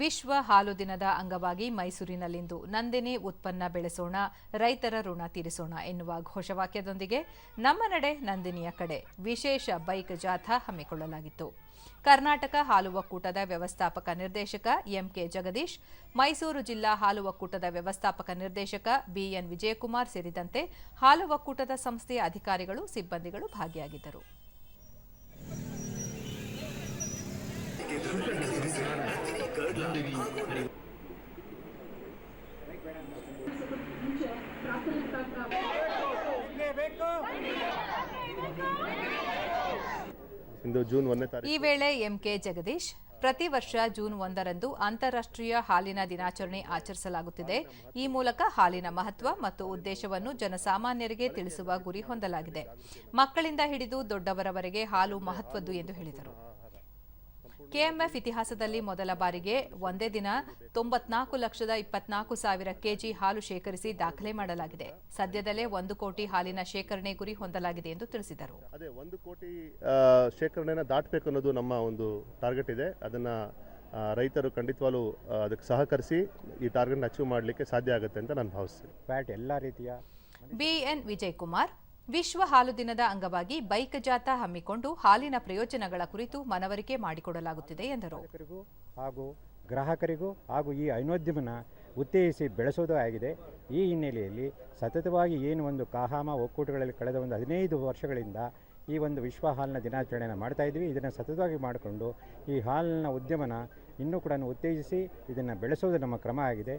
ವಿಶ್ವ ಹಾಲು ದಿನದ ಅಂಗವಾಗಿ ಮೈಸೂರಿನಲ್ಲಿಂದು ನಂದಿನಿ ಉತ್ಪನ್ನ ಬೆಳೆಸೋಣ, ರೈತರ ಋಣ ತೀರಿಸೋಣ ಎನ್ನುವ ಘೋಷವಾಕ್ಯದೊಂದಿಗೆ ನಮ್ಮ ನಡೆ ನಂದಿನಿಯ ಕಡೆ ವಿಶೇಷ ಬೈಕ್ ಜಾಥಾ ಹಮ್ಮಿಕೊಳ್ಳಲಾಗಿತ್ತು. ಕರ್ನಾಟಕ ಹಾಲು ಒಕ್ಕೂಟದ ವ್ಯವಸ್ಥಾಪಕ ನಿರ್ದೇಶಕ ಎಂಕೆ ಜಗದೀಶ್, ಮೈಸೂರು ಜಿಲ್ಲಾ ಹಾಲು ಒಕ್ಕೂಟದ ವ್ಯವಸ್ಥಾಪಕ ನಿರ್ದೇಶಕ ಬಿಎನ್ ವಿಜಯಕುಮಾರ್ ಸೇರಿದಂತೆ ಹಾಲು ಒಕ್ಕೂಟದ ಸಂಸ್ಥೆಯ ಅಧಿಕಾರಿಗಳು, ಸಿಬ್ಬಂದಿಗಳು ಭಾಗಿಯಾಗಿದ್ದರು. ಈ ವೇಳೆ ಎಂಕೆ ಜಗದೀಶ್ ಪ್ರತಿ ವರ್ಷ ಜೂನ್ ಒಂದರಂದು ಅಂತಾರಾಷ್ಟ್ರೀಯ ಹಾಲಿನ ದಿನಾಚರಣೆ ಆಚರಿಸಲಾಗುತ್ತಿದೆ. ಈ ಮೂಲಕ ಹಾಲಿನ ಮಹತ್ವ ಮತ್ತು ಉದ್ದೇಶವನ್ನು ಜನಸಾಮಾನ್ಯರಿಗೆ ತಿಳಿಸುವ ಗುರಿ ಹೊಂದಲಾಗಿದೆ. ಮಕ್ಕಳಿಂದ ಹಿಡಿದು ದೊಡ್ಡವರವರೆಗೆ ಹಾಲು ಮಹತ್ವದ್ದು ಎಂದು ಹೇಳಿದರು. ಕೆಎಂಎಫ್ ಇತಿಹಾಸದಲ್ಲಿ ಮೊದಲ ಬಾರಿಗೆ ಒಂದೇ ದಿನ ತೊಂಬತ್ನಾಲ್ಕು ಲಕ್ಷದ ಇಪ್ಪತ್ನಾಲ್ಕು ಸಾವಿರ ಕೆಜಿ ಹಾಲು ಶೇಖರಿಸಿ ದಾಖಲೆ ಮಾಡಲಾಗಿದೆ. ಸದ್ಯದಲ್ಲೇ ಒಂದು ಕೋಟಿ ಹಾಲಿನ ಶೇಖರಣೆ ಗುರಿ ಹೊಂದಲಾಗಿದೆ ಎಂದು ತಿಳಿಸಿದರು. ಅದೇ ಒಂದು ಕೋಟಿ ಶೇಖರಣೆನ ದಾಟಬೇಕು ಅನ್ನೋದು ನಮ್ಮ ಒಂದು ಟಾರ್ಗೆಟ್ ಇದೆ. ಅದನ್ನ ರೈತರು ಖಂಡಿತವಾಗ್ಲೂ ಅದಕ್ಕೆ ಸಹಕರಿಸಿ ಈ ಟಾರ್ಗೆಟ್ ಅಚೀವ್ ಮಾಡಲಿಕ್ಕೆ ಸಾಧ್ಯ ಆಗುತ್ತೆ ಅಂತ ನಾನು ಭಾವಿಸ್ತೀನಿ. ಬಿಎನ್ ವಿಜಯ್ ವಿಜಯಕುಮಾರ್ ವಿಶ್ವ ಹಾಲು ದಿನದ ಅಂಗವಾಗಿ ಬೈಕ್ ಜಾಥಾ ಹಮ್ಮಿಕೊಂಡು ಹಾಲಿನ ಪ್ರಯೋಜನಗಳ ಕುರಿತು ಮನವರಿಕೆ ಮಾಡಿಕೊಡಲಾಗುತ್ತಿದೆ ಎಂದರು. ಹಾಗೂ ಗ್ರಾಹಕರಿಗೂ ಹಾಗೂ ಈ ಹೈನೋದ್ಯಮನ ಉತ್ತೇಜಿಸಿ ಬೆಳೆಸೋದು ಆಗಿದೆ. ಈ ಹಿನ್ನೆಲೆಯಲ್ಲಿ ಸತತವಾಗಿ ಏನು ಒಂದು ಕಾಹಾಮ ಒಕ್ಕೂಟಗಳಲ್ಲಿ ಕಳೆದ ಒಂದು ಹದಿನೈದು ವರ್ಷಗಳಿಂದ ಈ ಒಂದು ವಿಶ್ವ ಹಾಲಿನ ದಿನಾಚರಣೆಯನ್ನು ಮಾಡ್ತಾ ಇದ್ವಿ ಇದನ್ನು ಸತತವಾಗಿ ಮಾಡಿಕೊಂಡು ಈ ಹಾಲಿನ ಉದ್ಯಮನ ಇನ್ನೂ ಕೂಡ ಉತ್ತೇಜಿಸಿ ಇದನ್ನು ಬೆಳೆಸೋದು ನಮ್ಮ ಕ್ರಮ ಆಗಿದೆ.